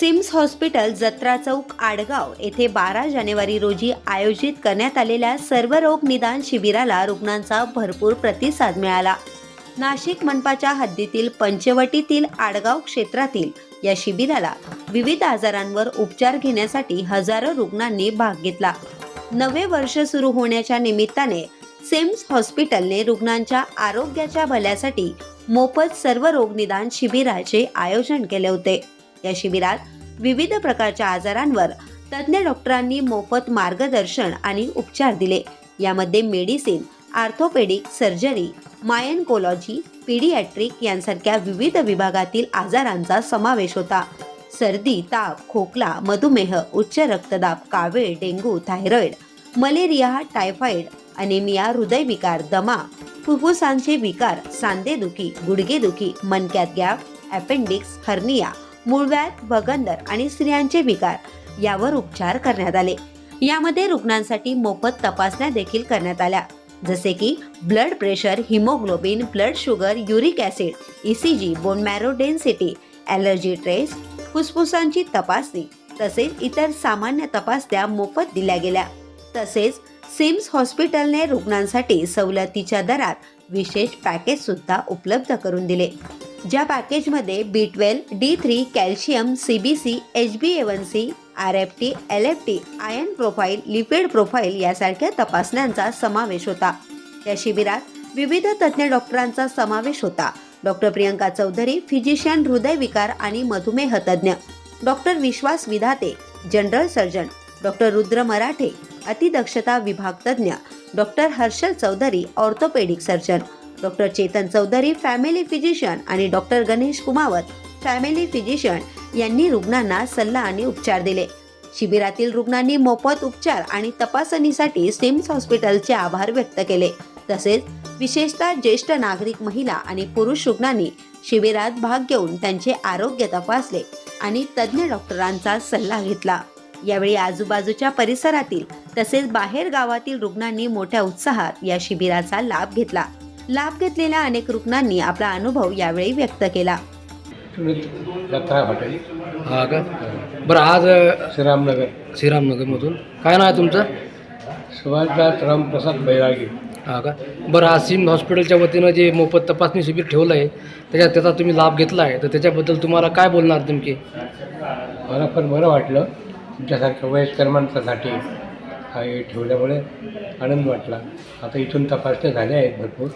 Sims hospital जत्रा चौक आडगाव येथे बारा जानेवारी रोजी आयोजित करण्यात आलेल्या सर्वरोग निदान शिबिराला रुग्णांचा भरपूर प्रतिसाद मिळाला. नाशिक मनपाच्या हद्दीतील पंचवटीतील आडगाव क्षेत्रातील या शिबिराला विविध आजारांवर उपचार घेण्यासाठी हजारो रुग्णांनी भाग घेतला. नवे वर्ष सुरू होण्याच्या निमित्ताने सिम्स हॉस्पिटलने रुग्णांच्या आरोग्याच्या भल्यासाठी मोफत सर्व रोग निदान शिबिराचे आयोजन केले होते. या शिबिरात विविध प्रकारच्या आजारांवर तज्ज्ञ डॉक्टरांनी मोफत मार्गदर्शन आणि उपचार दिले. यामध्ये medicine orthopaedic surgery gynaecology paediatric यांसारख्या विविध विभागातील आजारांचा समावेश होता. सर्दी ताप खोकला मधुमेह उच्च रक्तदाब कावीळ dengue thyroid malaria typhoid anaemia हृदयविकार दमा फुफ्फुसांचे विकार सांधेदुखी गुडघेदुखी मनक्यात गॅप अपेंडिक्स हर्निया मूळव्याध बगंदर आणि स्त्रियांचे विकार यावर उपचार करण्यात आले. यामध्ये रुग्णांसाठी मोफत तपासण्या देखील करण्यात आल्या. जसे की blood pressure haemoglobin blood sugar uric acid ECG bone marrow density allergy tests फुफ्फुसांची तपासणी तसेच इतर सामान्य तपासण्या मोफत दिल्या गेल्या. तसेच सिम्स हॉस्पिटलने रुग्णांसाठी सवलतीच्या दरात विशेष पॅकेज सुद्धा उपलब्ध करून दिले. ज्या पॅकेजमध्ये B twelve D three calcium C B C H B A one C R F T L F T iron profile lipid profile यासारख्या तपासण्यांचा समावेश होता. या शिबिरात विविध तज्ज्ञ डॉक्टरांचा समावेश होता. डॉक्टर प्रियंका चौधरी फिजिशियन हृदयविकार आणि मधुमेह तज्ज्ञ. Doctor Vishwas Vidhate general surgeon. Doctor Rudra Marathe अतिदक्षता विभाग तज्ज्ञ. Doctor Harshal Chaudhari orthopaedic surgeon. Doctor Chetan Chaudhari family physician आणि doctor Ganesh Kumawat family physician यांनी रुग्णांना सल्ला आणि उपचार दिले. शिबिरातील रुग्णांनी मोफत उपचार आणि तपासणीसाठी सिम्स हॉस्पिटलचे आभार व्यक्त केले. तसेच विशेषतः ज्येष्ठ नागरिक महिला आणि पुरुष रुग्णांनी शिबिरात भाग घेऊन त्यांचे आरोग्य तपासले आणि तज्ज्ञ डॉक्टरांचा सल्ला घेतला. यावेळी आजूबाजूच्या परिसरातील तसेच बाहेर गावातील रुग्णांनी मोठ्या उत्साहात या शिबिराचा लाभ घेतला. लाभ घेतलेल्या अनेक रुग्णांनी आपला अनुभव यावेळी व्यक्त केला. हॉटेल. हा का? बरं आज अ, श्रीरामनगर. श्रीरामनगरमधून. काय नाव आहे तुमचं? सुभाषदास रामप्रसाद बैरागी. हा का? बरं आज सिम हॉस्पिटलच्या वतीनं जे मोफत तपासणी शिबिर ठेवलं आहे त्याच्यात त्याचा तुम्ही लाभ घेतला आहे. तर त्याच्याबद्दल तुम्हाला काय बोलणार नेमके? मला पण बरं वाटलं. तुमच्यासारख्या वयस्कर माणसासाठी हा हे ठेवल्यामुळे आनंद वाटला. आता इथून तपासण्या झाल्या आहेत भरपूर.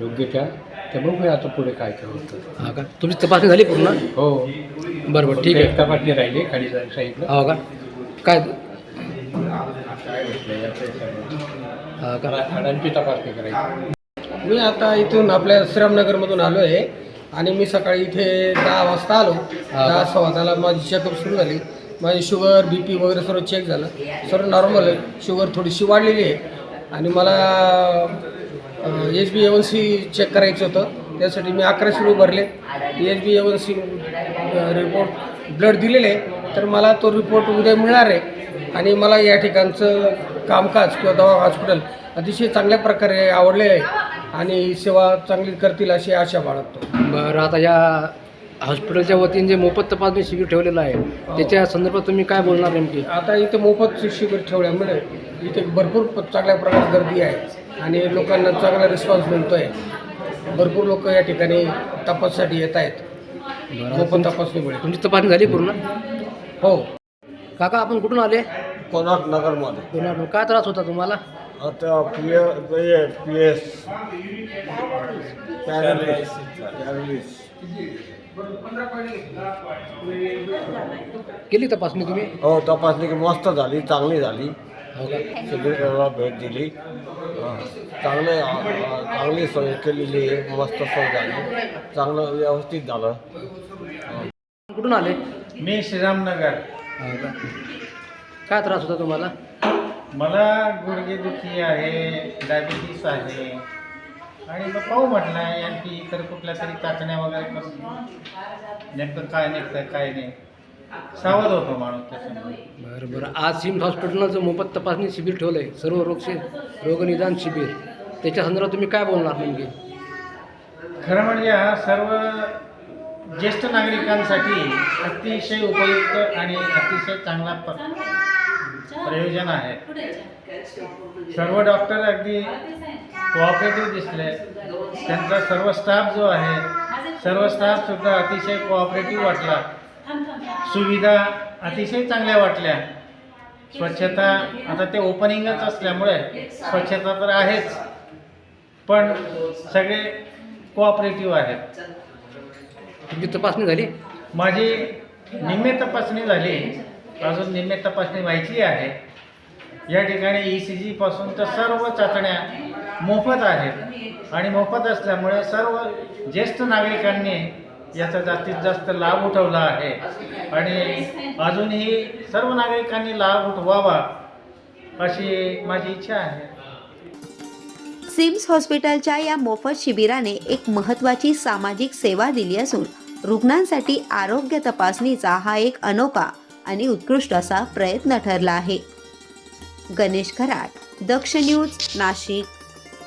योग्य त्या तर बघूया आता पुढे काय काय होतं हा का? तुमची तपासणी झाली पूर्ण? हो. बरं बरं ठीक आहे. तपासणी राहिली खाली सांगितलं हो का? काय? हा का? हाडांची तपासणी करायची. मी आता इथून आपल्या श्रीरामनगरमधून आलो आहे आणि मी सकाळी इथे दहा वाजता आलो. दहा सव्वा दहाला माझी चेकअप सुरू झाली. माझी शुगर बी पी वगैरे सर्व चेक झालं. सर्व नॉर्मल आहे. शुगर थोडीशी वाढलेली आहे. आणि मला H B A one C check करायचं होतं. त्यासाठी मी अकराशे रुपये भरले. H B A one C report blood दिलेले तर मला तो रिपोर्ट उद्या मिळणार आहे. आणि मला या ठिकाणचं कामकाज किंवा दवा हॉस्पिटल अतिशय चांगल्या प्रकारे आवडले आहे. आणि सेवा चांगली करतील अशी आशा बाळगतो. बरं आता या हॉस्पिटलच्या वतीने जे मोफत तपासणी शिबिर ठेवलेलं आहे त्याच्या संदर्भात तुम्ही काय बोलणार नेमकी? आता इथे मोफत शिबिर ठेवल्यामुळे इथे भरपूर चांगल्या प्रकारे गर्दी आहे. आणि लोकांना चांगला रिस्पॉन्स मिळतो आहे भरपूर लोक या ठिकाणी तपाससाठी येत आहेत. मोफत तपासणीमुळे तुमची तपासणी झाली पूर्ण? हो. काका आपण कुठून आले? कोणाक नगरमध्ये. पुण्यातून काय त्रास होता तुम्हाला? आता पी ए पी एस पॅरालिस केली तपासणी तुम्ही? हो तपासणी की मस्त झाली चांगली झाली. हो का? शिबिराला भेट दिली. चांगले चांगली सोय केलेली आहे. मस्त सोय झाली. चांगलं व्यवस्थित झालं. कुठून आले? मी श्रीरामनगर. हो काय त्रास होता तुम्हाला? मला गुडघेदुखी आहे डायबिटीस आहे. आणि मग पाहू म्हटलं आणखी इतर कुठल्या तरी चाचण्या वगैरे करून. नेमकं काय निघतंय काय नाही. सावध होतो माणूस त्याच्यामुळे बरं बरं. आज सिम्स हॉस्पिटलनं जो मोफत तपासणी शिबिर ठेवलं आहे सर्व रोगशे रोगनिदान शिबिर. त्याच्या संदर्भात तुम्ही काय बोलणार नेमके? खरं म्हणजे हा सर्व ज्येष्ठ नागरिकांसाठी अतिशय उपयुक्त आणि अतिशय चांगला प प्रयोजन आहे. सर्व डॉक्टर अगदी कोऑपरेटिव्ह दिसले. त्यांचा सर्व स्टाफ जो आहे सर्व स्टाफ सुद्धा अतिशय कोऑपरेटिव्ह वाटला. सुविधा अतिशय चांगल्या वाटल्या. स्वच्छता आता ते ओपनिंगच असल्यामुळे स्वच्छता तर आहेच पण सगळे कोऑपरेटिव्ह आहेत. तुमची तपासणी झाली? माझी निम्मे तपासणी झाली अजून निम्मे तपासणी व्हायची आहे. या ठिकाणी ई सी जीपासून तर सर्व चाचण्या मोफत आहेत. आणि मोफत असल्यामुळे सर्व ज्येष्ठ नागरिकांनी याचा जास्तीत जास्त लाभ उठवला आहे. आणि अजूनही सर्व नागरिकांनी लाभ उठवावा अशी माझी इच्छा आहे. सिम्स हॉस्पिटलच्या या मोफत शिबिराने एक महत्त्वाची सामाजिक सेवा दिली असून रुग्णांसाठी आरोग्य तपासणीचा हा एक अनोखा आणि उत्कृष्ट असा प्रयत्न ठरला आहे. गणेश खराट दक्ष न्यूज नाशिक.